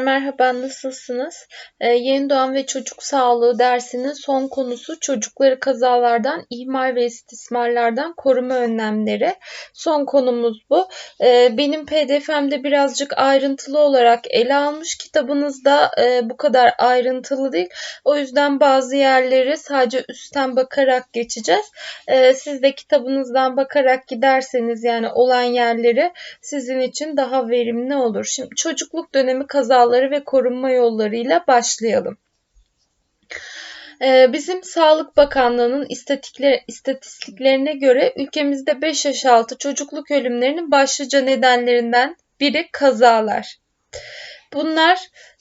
Merhaba, nasılsınız? Ee, yeni doğan ve çocuk sağlığı dersinin son konusu çocukları kazalardan, ihmal ve istismarlardan koruma önlemleri. Son konumuz bu. Ee, benim PDF'mde birazcık ayrıntılı olarak ele almış. Kitabınızda e, bu kadar ayrıntılı değil. O yüzden bazı yerleri sadece üstten bakarak geçeceğiz. Ee, siz de kitabınızdan bakarak giderseniz yani olan yerleri sizin için daha verimli olur. Şimdi çocukluk dönemi kazaları kazaları ve korunma yollarıyla başlayalım. Ee, bizim Sağlık Bakanlığı'nın istatistiklerine göre ülkemizde 5 yaş altı çocukluk ölümlerinin başlıca nedenlerinden biri kazalar. Bunlar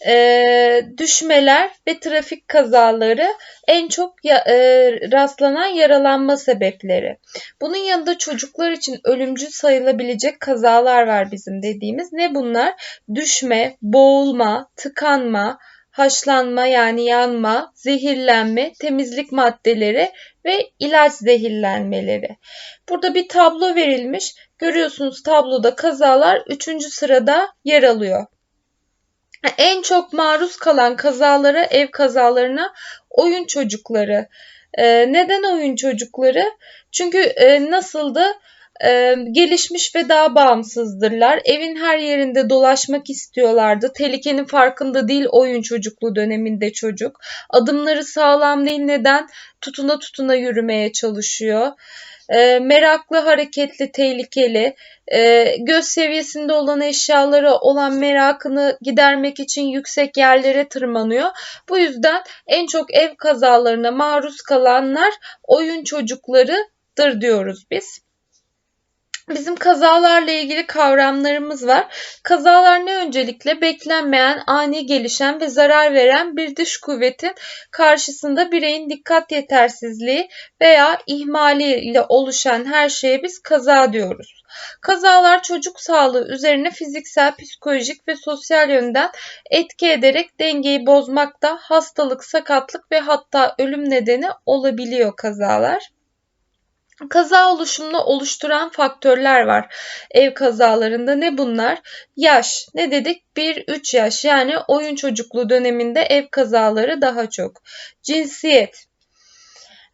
e, düşmeler ve trafik kazaları en çok ya, e, rastlanan yaralanma sebepleri. Bunun yanında çocuklar için ölümcül sayılabilecek kazalar var bizim dediğimiz. Ne bunlar? Düşme, boğulma, tıkanma, haşlanma yani yanma, zehirlenme, temizlik maddeleri ve ilaç zehirlenmeleri. Burada bir tablo verilmiş. Görüyorsunuz tabloda kazalar 3. sırada yer alıyor. En çok maruz kalan kazalara, ev kazalarına oyun çocukları. Ee, neden oyun çocukları? Çünkü e, nasıldı? Ee, gelişmiş ve daha bağımsızdırlar. Evin her yerinde dolaşmak istiyorlardı. Tehlikenin farkında değil oyun çocukluğu döneminde çocuk. Adımları sağlam değil neden? Tutuna tutuna yürümeye çalışıyor e, meraklı, hareketli, tehlikeli, e, göz seviyesinde olan eşyalara olan merakını gidermek için yüksek yerlere tırmanıyor. Bu yüzden en çok ev kazalarına maruz kalanlar oyun çocuklarıdır diyoruz biz. Bizim kazalarla ilgili kavramlarımız var. Kazalar ne öncelikle beklenmeyen, ani gelişen ve zarar veren bir dış kuvvetin karşısında bireyin dikkat yetersizliği veya ihmali ile oluşan her şeye biz kaza diyoruz. Kazalar çocuk sağlığı üzerine fiziksel, psikolojik ve sosyal yönden etki ederek dengeyi bozmakta hastalık, sakatlık ve hatta ölüm nedeni olabiliyor kazalar. Kaza oluşumunu oluşturan faktörler var ev kazalarında. Ne bunlar? Yaş. Ne dedik? 1-3 yaş yani oyun çocukluğu döneminde ev kazaları daha çok. Cinsiyet.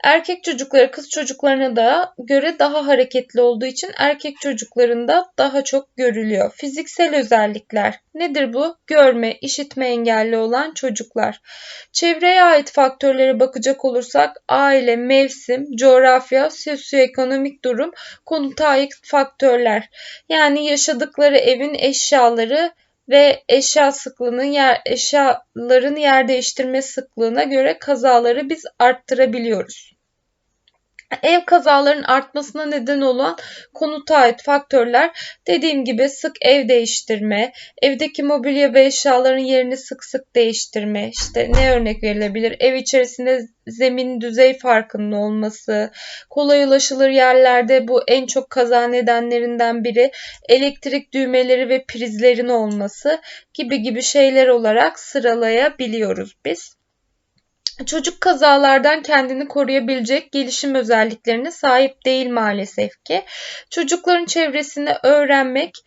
Erkek çocukları kız çocuklarına da göre daha hareketli olduğu için erkek çocuklarında daha çok görülüyor. Fiziksel özellikler nedir bu? Görme, işitme engelli olan çocuklar. Çevreye ait faktörlere bakacak olursak aile, mevsim, coğrafya, sosyoekonomik durum, konuta ait faktörler. Yani yaşadıkları evin eşyaları ve eşya sıklığının yer, eşyaların yer değiştirme sıklığına göre kazaları biz arttırabiliyoruz. Ev kazalarının artmasına neden olan konuta ait faktörler dediğim gibi sık ev değiştirme, evdeki mobilya ve eşyaların yerini sık sık değiştirme, işte ne örnek verilebilir? Ev içerisinde zemin düzey farkının olması, kolay ulaşılır yerlerde bu en çok kaza nedenlerinden biri, elektrik düğmeleri ve prizlerin olması gibi gibi şeyler olarak sıralayabiliyoruz biz. Çocuk kazalardan kendini koruyabilecek gelişim özelliklerine sahip değil maalesef ki. Çocukların çevresini öğrenmek,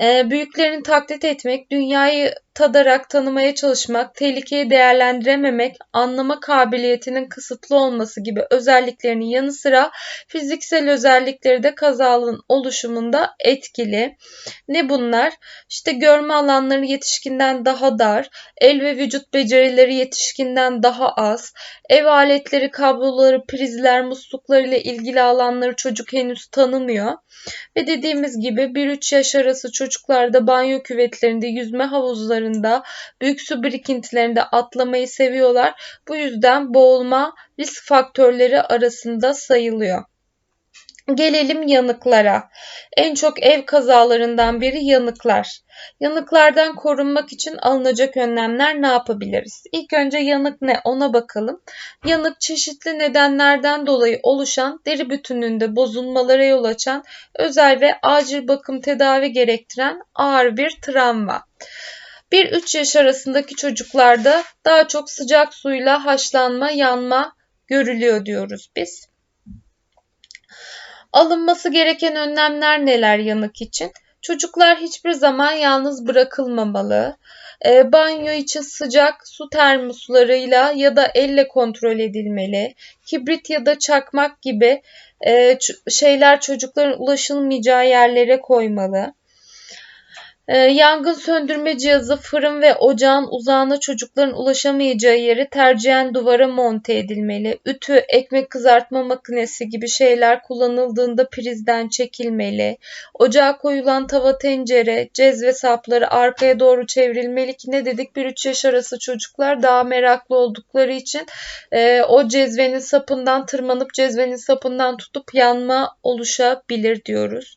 büyüklerini taklit etmek, dünyayı tadarak tanımaya çalışmak, tehlikeyi değerlendirememek, anlama kabiliyetinin kısıtlı olması gibi özelliklerinin yanı sıra fiziksel özellikleri de kazalığın oluşumunda etkili. Ne bunlar? İşte görme alanları yetişkinden daha dar, el ve vücut becerileri yetişkinden daha az, ev aletleri, kabloları, prizler, musluklar ile ilgili alanları çocuk henüz tanımıyor. Ve dediğimiz gibi 1-3 yaş arası çocuklarda banyo küvetlerinde, yüzme havuzlarında, büyük su birikintilerinde atlamayı seviyorlar. Bu yüzden boğulma risk faktörleri arasında sayılıyor. Gelelim yanıklara. En çok ev kazalarından biri yanıklar. Yanıklardan korunmak için alınacak önlemler ne yapabiliriz? İlk önce yanık ne ona bakalım. Yanık çeşitli nedenlerden dolayı oluşan deri bütünlüğünde bozulmalara yol açan özel ve acil bakım tedavi gerektiren ağır bir travma. 1-3 yaş arasındaki çocuklarda daha çok sıcak suyla haşlanma, yanma görülüyor diyoruz biz. Alınması gereken önlemler neler yanık için? Çocuklar hiçbir zaman yalnız bırakılmamalı. E, banyo için sıcak su termoslarıyla ya da elle kontrol edilmeli. Kibrit ya da çakmak gibi e, şeyler çocukların ulaşılmayacağı yerlere koymalı. E, yangın söndürme cihazı fırın ve ocağın uzağına çocukların ulaşamayacağı yeri tercihen duvara monte edilmeli. Ütü, ekmek kızartma makinesi gibi şeyler kullanıldığında prizden çekilmeli. Ocağa koyulan tava tencere, cezve sapları arkaya doğru çevrilmeli ki ne dedik 1-3 yaş arası çocuklar daha meraklı oldukları için e, o cezvenin sapından tırmanıp cezvenin sapından tutup yanma oluşabilir diyoruz.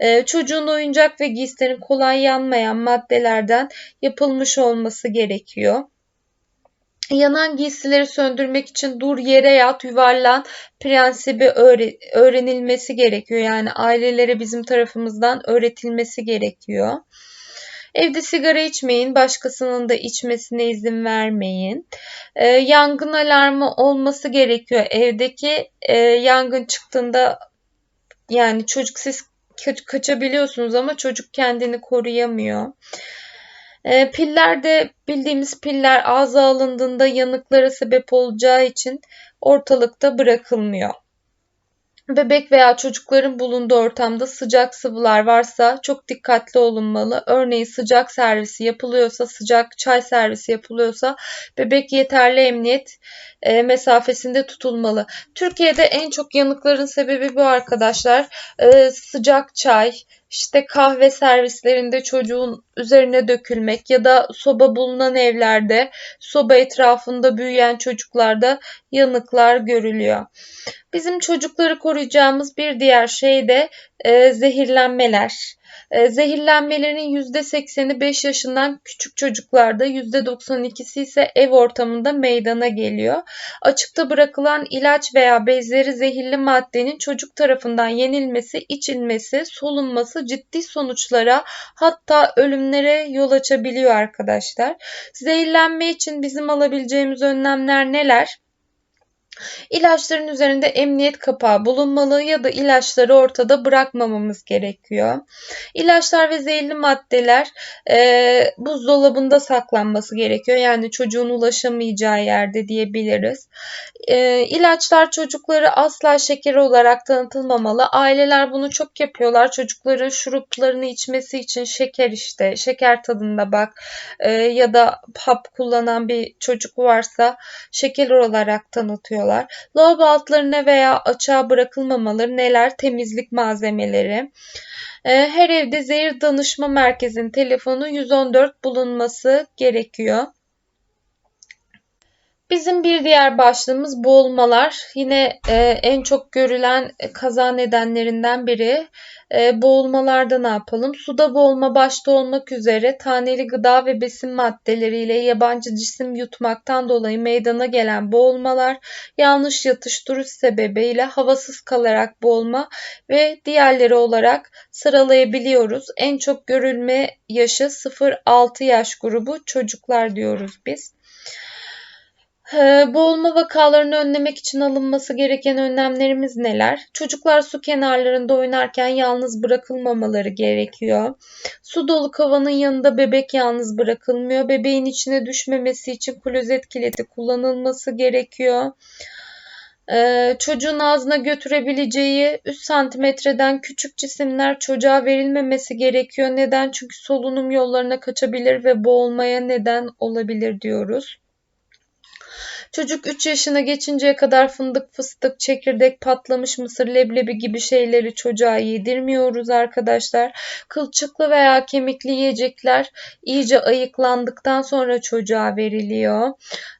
E, çocuğun oyuncak ve giysilerin kolay yanmayan maddelerden yapılmış olması gerekiyor. Yanan giysileri söndürmek için dur yere yat yuvarlan prensibi öğrenilmesi gerekiyor. Yani ailelere bizim tarafımızdan öğretilmesi gerekiyor. Evde sigara içmeyin, başkasının da içmesine izin vermeyin. E, yangın alarmı olması gerekiyor. Evdeki e, yangın çıktığında yani çocuk siz kaçabiliyorsunuz ama çocuk kendini koruyamıyor. E, piller de bildiğimiz piller ağza alındığında yanıklara sebep olacağı için ortalıkta bırakılmıyor. Bebek veya çocukların bulunduğu ortamda sıcak sıvılar varsa çok dikkatli olunmalı. Örneğin sıcak servisi yapılıyorsa, sıcak çay servisi yapılıyorsa bebek yeterli emniyet e, mesafesinde tutulmalı. Türkiye'de en çok yanıkların sebebi bu arkadaşlar. E, sıcak çay, işte kahve servislerinde çocuğun üzerine dökülmek ya da soba bulunan evlerde soba etrafında büyüyen çocuklarda yanıklar görülüyor. Bizim çocukları koruyacağımız bir diğer şey de e, zehirlenmeler. E, zehirlenmelerin %80'i 5 yaşından küçük çocuklarda, %92'si ise ev ortamında meydana geliyor. Açıkta bırakılan ilaç veya bezleri zehirli maddenin çocuk tarafından yenilmesi, içilmesi, solunması ciddi sonuçlara hatta ölümlere yol açabiliyor arkadaşlar. Zehirlenme için bizim alabileceğimiz önlemler neler? İlaçların üzerinde emniyet kapağı bulunmalı ya da ilaçları ortada bırakmamamız gerekiyor. İlaçlar ve zehirli maddeler e, buzdolabında saklanması gerekiyor. Yani çocuğun ulaşamayacağı yerde diyebiliriz. E, ilaçlar çocukları asla şeker olarak tanıtılmamalı. Aileler bunu çok yapıyorlar. Çocukların şuruplarını içmesi için şeker işte, şeker tadında bak e, ya da hap kullanan bir çocuk varsa şeker olarak tanıtıyorlar yapıyorlar. Lavabo altlarına veya açığa bırakılmamaları neler? Temizlik malzemeleri. Ee, her evde zehir danışma merkezinin telefonu 114 bulunması gerekiyor. Bizim bir diğer başlığımız boğulmalar. Yine e, en çok görülen kaza nedenlerinden biri. E, boğulmalarda ne yapalım? Suda boğulma başta olmak üzere taneli gıda ve besin maddeleriyle yabancı cisim yutmaktan dolayı meydana gelen boğulmalar, yanlış yatış duruş sebebiyle havasız kalarak boğulma ve diğerleri olarak sıralayabiliyoruz. En çok görülme yaşı 0-6 yaş grubu çocuklar diyoruz biz. Boğulma vakalarını önlemek için alınması gereken önlemlerimiz neler? Çocuklar su kenarlarında oynarken yalnız bırakılmamaları gerekiyor. Su dolu kavanın yanında bebek yalnız bırakılmıyor. Bebeğin içine düşmemesi için klozet kilidi kullanılması gerekiyor. Ee, çocuğun ağzına götürebileceği 3 santimetreden küçük cisimler çocuğa verilmemesi gerekiyor. Neden? Çünkü solunum yollarına kaçabilir ve boğulmaya neden olabilir diyoruz. Çocuk 3 yaşına geçinceye kadar fındık, fıstık, çekirdek, patlamış mısır, leblebi gibi şeyleri çocuğa yedirmiyoruz arkadaşlar. Kılçıklı veya kemikli yiyecekler iyice ayıklandıktan sonra çocuğa veriliyor.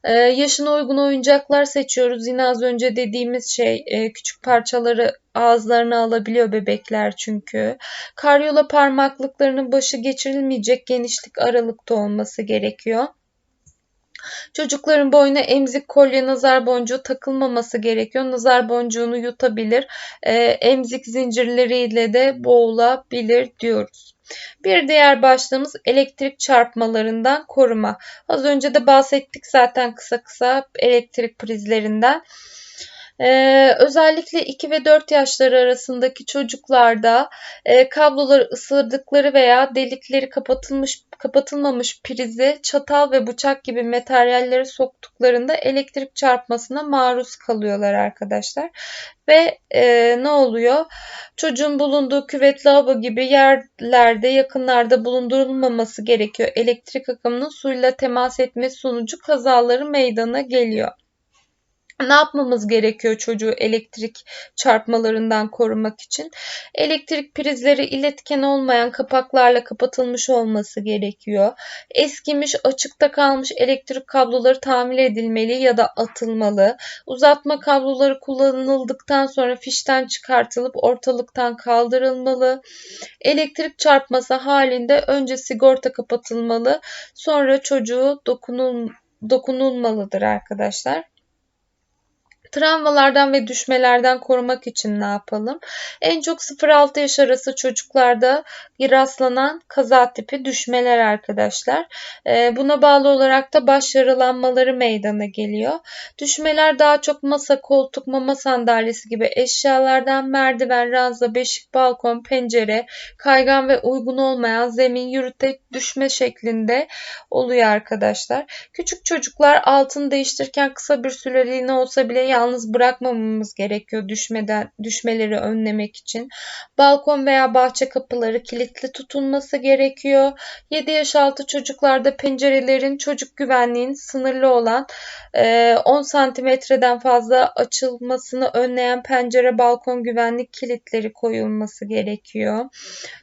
Ee, yaşına uygun oyuncaklar seçiyoruz. Yine az önce dediğimiz şey e, küçük parçaları ağızlarına alabiliyor bebekler çünkü. Karyola parmaklıklarının başı geçirilmeyecek genişlik aralıkta olması gerekiyor. Çocukların boyuna emzik kolye nazar boncuğu takılmaması gerekiyor. Nazar boncuğunu yutabilir. E, emzik zincirleriyle de boğulabilir diyoruz. Bir diğer başlığımız elektrik çarpmalarından koruma. Az önce de bahsettik zaten kısa kısa elektrik prizlerinden. Ee, özellikle 2 ve 4 yaşları arasındaki çocuklarda e, kabloları ısırdıkları veya delikleri kapatılmış kapatılmamış prizi çatal ve bıçak gibi materyalleri soktuklarında elektrik çarpmasına maruz kalıyorlar arkadaşlar. Ve e, ne oluyor? Çocuğun bulunduğu küvet lavabo gibi yerlerde yakınlarda bulundurulmaması gerekiyor. Elektrik akımının suyla temas etmesi sonucu kazaları meydana geliyor ne yapmamız gerekiyor çocuğu elektrik çarpmalarından korumak için? Elektrik prizleri iletken olmayan kapaklarla kapatılmış olması gerekiyor. Eskimiş, açıkta kalmış elektrik kabloları tamir edilmeli ya da atılmalı. Uzatma kabloları kullanıldıktan sonra fişten çıkartılıp ortalıktan kaldırılmalı. Elektrik çarpması halinde önce sigorta kapatılmalı, sonra çocuğu dokunul dokunulmalıdır arkadaşlar. Travmalardan ve düşmelerden korumak için ne yapalım? En çok 0-6 yaş arası çocuklarda rastlanan kaza tipi düşmeler arkadaşlar. Ee, buna bağlı olarak da baş yaralanmaları meydana geliyor. Düşmeler daha çok masa, koltuk, mama sandalyesi gibi eşyalardan merdiven, ranza, beşik, balkon, pencere, kaygan ve uygun olmayan zemin, yürüte düşme şeklinde oluyor arkadaşlar. Küçük çocuklar altını değiştirirken kısa bir süreliğine olsa bile yalnız bırakmamamız gerekiyor düşmeden düşmeleri önlemek için. Balkon veya bahçe kapıları kilitli tutulması gerekiyor. 7 yaş altı çocuklarda pencerelerin çocuk güvenliğinin sınırlı olan 10 santimetreden fazla açılmasını önleyen pencere balkon güvenlik kilitleri koyulması gerekiyor.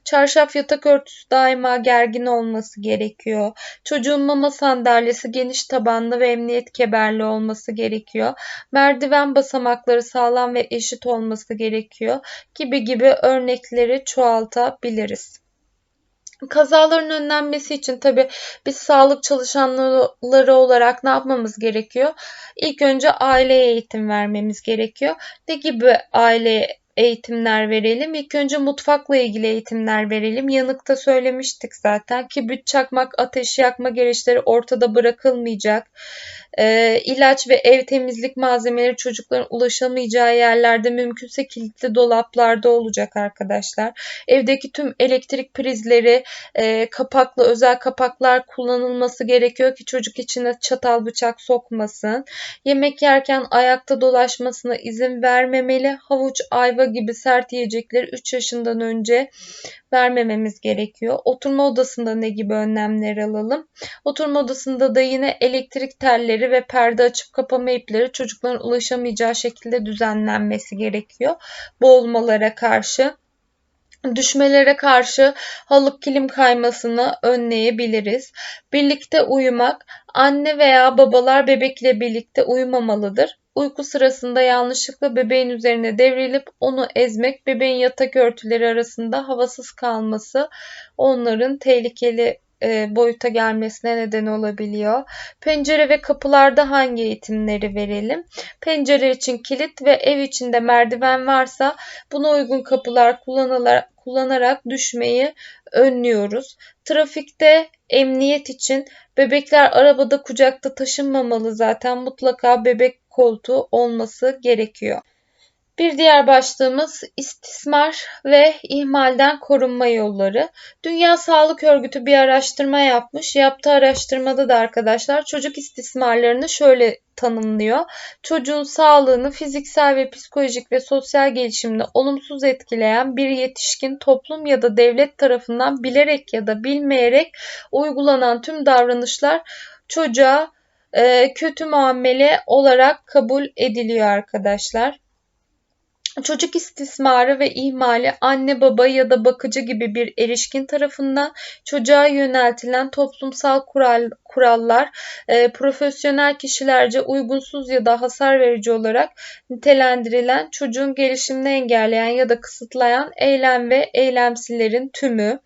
Çarşaf yatak örtüsü daima gergin olması gerekiyor. Çocuğun mama sandalyesi geniş tabanlı ve emniyet kemerli olması gerekiyor. Merdiven merdiven basamakları sağlam ve eşit olması gerekiyor gibi gibi örnekleri çoğaltabiliriz. Kazaların önlenmesi için tabi biz sağlık çalışanları olarak ne yapmamız gerekiyor? İlk önce aileye eğitim vermemiz gerekiyor. Ne gibi aile eğitimler verelim. İlk önce mutfakla ilgili eğitimler verelim. Yanıkta söylemiştik zaten. Kibrit çakmak, ateş yakma gereçleri ortada bırakılmayacak. E, ilaç ve ev temizlik malzemeleri çocukların ulaşamayacağı yerlerde mümkünse kilitli dolaplarda olacak arkadaşlar. Evdeki tüm elektrik prizleri e, kapaklı özel kapaklar kullanılması gerekiyor ki çocuk içine çatal bıçak sokmasın. Yemek yerken ayakta dolaşmasına izin vermemeli. Havuç, ayva gibi sert yiyecekleri 3 yaşından önce vermememiz gerekiyor. Oturma odasında ne gibi önlemler alalım? Oturma odasında da yine elektrik telleri ve perde açıp kapama ipleri çocukların ulaşamayacağı şekilde düzenlenmesi gerekiyor. Boğulmalara karşı düşmelere karşı halık kilim kaymasını önleyebiliriz. Birlikte uyumak, anne veya babalar bebekle birlikte uyumamalıdır. Uyku sırasında yanlışlıkla bebeğin üzerine devrilip onu ezmek, bebeğin yatak örtüleri arasında havasız kalması onların tehlikeli e, boyuta gelmesine neden olabiliyor. Pencere ve kapılarda hangi eğitimleri verelim? Pencere için kilit ve ev içinde merdiven varsa buna uygun kapılar kullanılarak, kullanarak düşmeyi önlüyoruz. Trafikte emniyet için bebekler arabada kucakta taşınmamalı zaten mutlaka bebek koltuğu olması gerekiyor. Bir diğer başlığımız istismar ve ihmalden korunma yolları. Dünya Sağlık Örgütü bir araştırma yapmış. Yaptığı araştırmada da arkadaşlar çocuk istismarlarını şöyle tanımlıyor. Çocuğun sağlığını fiziksel ve psikolojik ve sosyal gelişimini olumsuz etkileyen bir yetişkin toplum ya da devlet tarafından bilerek ya da bilmeyerek uygulanan tüm davranışlar çocuğa e, kötü muamele olarak kabul ediliyor arkadaşlar. Çocuk istismarı ve ihmali anne baba ya da bakıcı gibi bir erişkin tarafından çocuğa yöneltilen toplumsal kural, kurallar e, profesyonel kişilerce uygunsuz ya da hasar verici olarak nitelendirilen çocuğun gelişimini engelleyen ya da kısıtlayan eylem ve eylemsillerin tümü.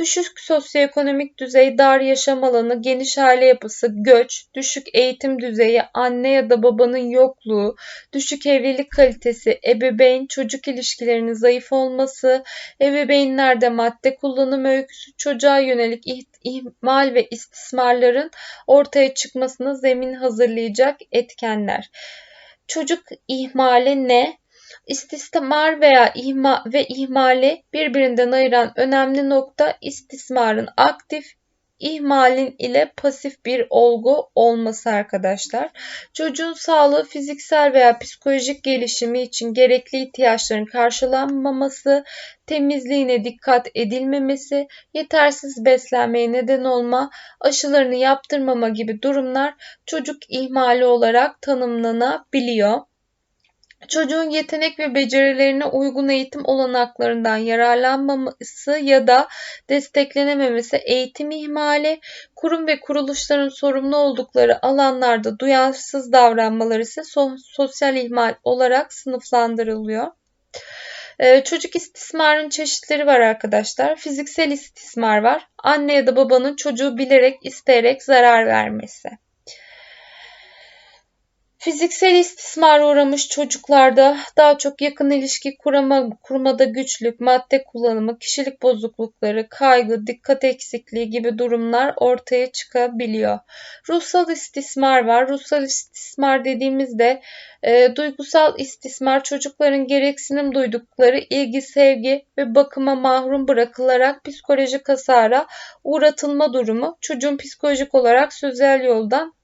Düşük sosyoekonomik düzey, dar yaşam alanı, geniş aile yapısı, göç, düşük eğitim düzeyi, anne ya da babanın yokluğu, düşük evlilik kalitesi, ebeveyn çocuk ilişkilerinin zayıf olması, ebeveynlerde madde kullanım öyküsü, çocuğa yönelik ihmal ve istismarların ortaya çıkmasına zemin hazırlayacak etkenler. Çocuk ihmali ne? İstismar veya ihma ve ihmali birbirinden ayıran önemli nokta istismarın aktif, ihmalin ile pasif bir olgu olması arkadaşlar. Çocuğun sağlığı fiziksel veya psikolojik gelişimi için gerekli ihtiyaçların karşılanmaması, temizliğine dikkat edilmemesi, yetersiz beslenmeye neden olma, aşılarını yaptırmama gibi durumlar çocuk ihmali olarak tanımlanabiliyor. Çocuğun yetenek ve becerilerine uygun eğitim olanaklarından yararlanmaması ya da desteklenememesi eğitim ihmali, kurum ve kuruluşların sorumlu oldukları alanlarda duyarsız davranmaları ise sosyal ihmal olarak sınıflandırılıyor. Ee, çocuk istismarın çeşitleri var arkadaşlar. Fiziksel istismar var. Anne ya da babanın çocuğu bilerek, isteyerek zarar vermesi. Fiziksel istismara uğramış çocuklarda daha çok yakın ilişki kurama, kurmada güçlük, madde kullanımı, kişilik bozuklukları, kaygı, dikkat eksikliği gibi durumlar ortaya çıkabiliyor. Ruhsal istismar var. Ruhsal istismar dediğimizde e, duygusal istismar çocukların gereksinim duydukları ilgi, sevgi ve bakıma mahrum bırakılarak psikolojik hasara uğratılma durumu çocuğun psikolojik olarak sözel yoldan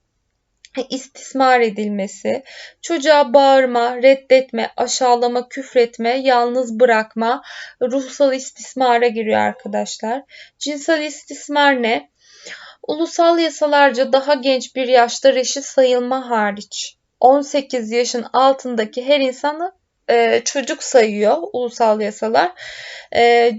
istismar edilmesi, çocuğa bağırma, reddetme, aşağılama, küfretme, yalnız bırakma ruhsal istismara giriyor arkadaşlar. Cinsel istismar ne? Ulusal yasalarca daha genç bir yaşta reşit sayılma hariç 18 yaşın altındaki her insanı e, çocuk sayıyor ulusal yasalar. E,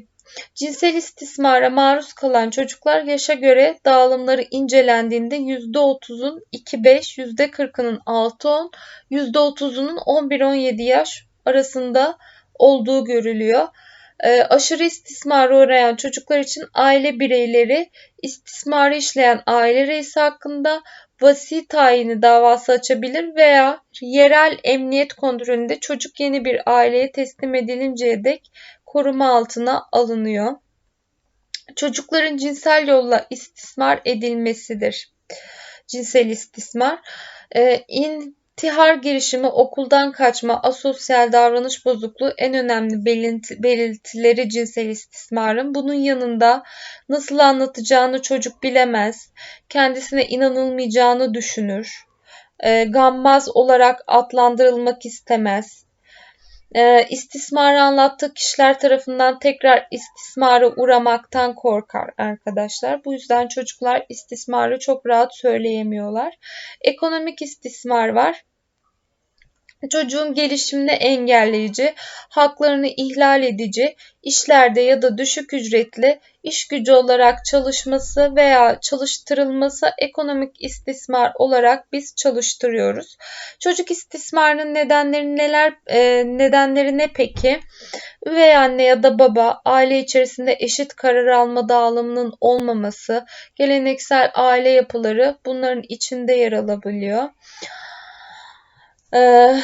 Cinsel istismara maruz kalan çocuklar yaşa göre dağılımları incelendiğinde %30'un 2-5, %40'ının 6-10, %30'unun 11-17 yaş arasında olduğu görülüyor. E, aşırı istismara uğrayan çocuklar için aile bireyleri istismarı işleyen aile reisi hakkında vasi tayini davası açabilir veya yerel emniyet kontrolünde çocuk yeni bir aileye teslim edilinceye dek koruma altına alınıyor. Çocukların cinsel yolla istismar edilmesidir. Cinsel istismar. E, intihar girişimi, okuldan kaçma, asosyal davranış bozukluğu en önemli belirtileri cinsel istismarın. Bunun yanında nasıl anlatacağını çocuk bilemez, kendisine inanılmayacağını düşünür, e, gammaz olarak adlandırılmak istemez, e, istismarı anlattığı kişiler tarafından tekrar istismara uğramaktan korkar arkadaşlar. Bu yüzden çocuklar istismarı çok rahat söyleyemiyorlar. Ekonomik istismar var çocuğun gelişimini engelleyici, haklarını ihlal edici, işlerde ya da düşük ücretli iş gücü olarak çalışması veya çalıştırılması ekonomik istismar olarak biz çalıştırıyoruz. Çocuk istismarının nedenleri neler e, nedenleri ne peki? Üvey anne ya da baba aile içerisinde eşit karar alma dağılımının olmaması, geleneksel aile yapıları bunların içinde yer alabiliyor. Ee,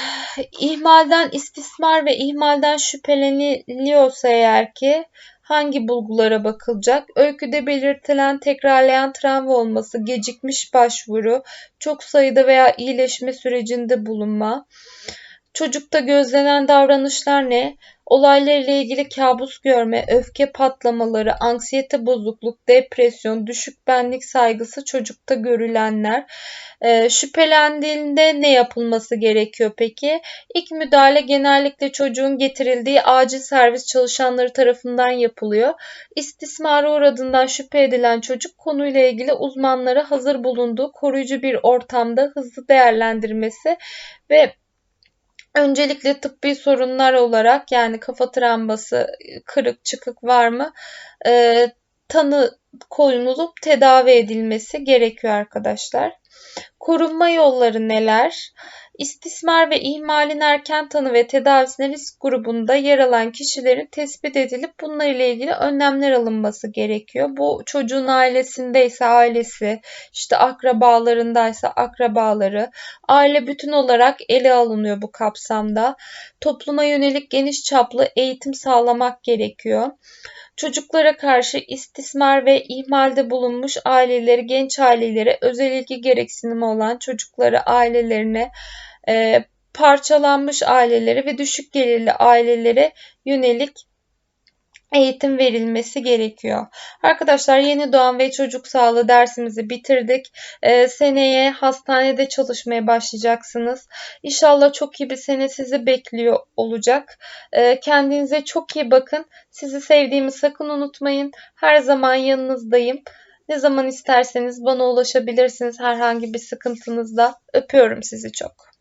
ihmalden istismar ve ihmalden şüpheleniliyorsa eğer ki hangi bulgulara bakılacak? Öyküde belirtilen tekrarlayan travma olması, gecikmiş başvuru, çok sayıda veya iyileşme sürecinde bulunma. Çocukta gözlenen davranışlar ne? Olaylarla ilgili kabus görme, öfke patlamaları, anksiyete bozukluk, depresyon, düşük benlik saygısı çocukta görülenler. E, şüphelendiğinde ne yapılması gerekiyor peki? İlk müdahale genellikle çocuğun getirildiği acil servis çalışanları tarafından yapılıyor. İstismara uğradığından şüphe edilen çocuk konuyla ilgili uzmanlara hazır bulunduğu koruyucu bir ortamda hızlı değerlendirmesi ve Öncelikle tıbbi sorunlar olarak yani kafa travması, kırık, çıkık var mı? E, tanı konulup tedavi edilmesi gerekiyor arkadaşlar. Korunma yolları neler? İstismar ve ihmalin erken tanı ve tedavisine risk grubunda yer alan kişilerin tespit edilip bunlarla ilgili önlemler alınması gerekiyor. Bu çocuğun ailesindeyse ailesi, işte akrabalarındaysa akrabaları, aile bütün olarak ele alınıyor bu kapsamda. Topluma yönelik geniş çaplı eğitim sağlamak gerekiyor. Çocuklara karşı istismar ve ihmalde bulunmuş aileleri, genç ailelere özel ilgi gereksinimi olan çocukları ailelerine e, parçalanmış ailelere ve düşük gelirli ailelere yönelik eğitim verilmesi gerekiyor. Arkadaşlar yeni doğan ve çocuk sağlığı dersimizi bitirdik. Ee, seneye hastanede çalışmaya başlayacaksınız. İnşallah çok iyi bir sene sizi bekliyor olacak. Ee, kendinize çok iyi bakın. Sizi sevdiğimi sakın unutmayın. Her zaman yanınızdayım. Ne zaman isterseniz bana ulaşabilirsiniz herhangi bir sıkıntınızda. Öpüyorum sizi çok.